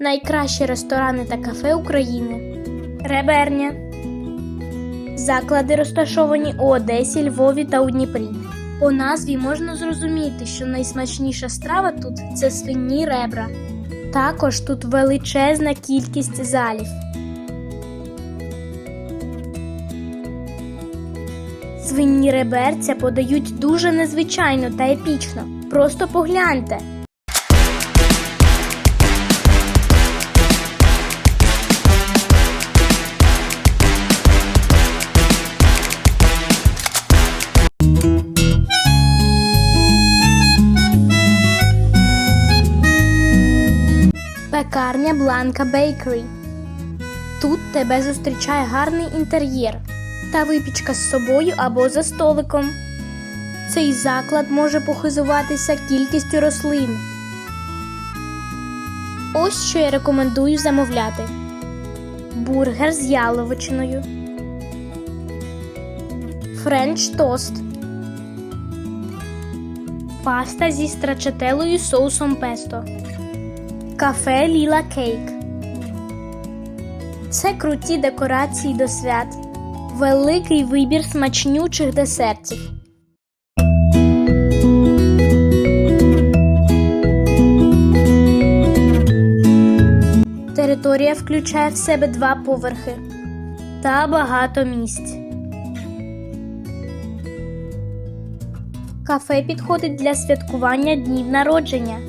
Найкращі ресторани та кафе України. Реберня. Заклади розташовані у Одесі, Львові та у Дніпрі. По назві можна зрозуміти, що найсмачніша страва тут це свині ребра. Також тут величезна кількість залів. Свині реберця подають дуже незвичайно та епічно. Просто погляньте. Пекарня Бланка Бейкері. Тут тебе зустрічає гарний інтер'єр та випічка з собою або за столиком. Цей заклад може похизуватися кількістю рослин. Ось що я рекомендую замовляти: бургер з яловичиною, френч тост, паста зі страчателою соусом песто, кафе Ліла Кейк. Це круті декорації до свят, великий вибір смачнючих десертів. Територія включає в себе два поверхи та багато місць. Кафе підходить для святкування днів народження.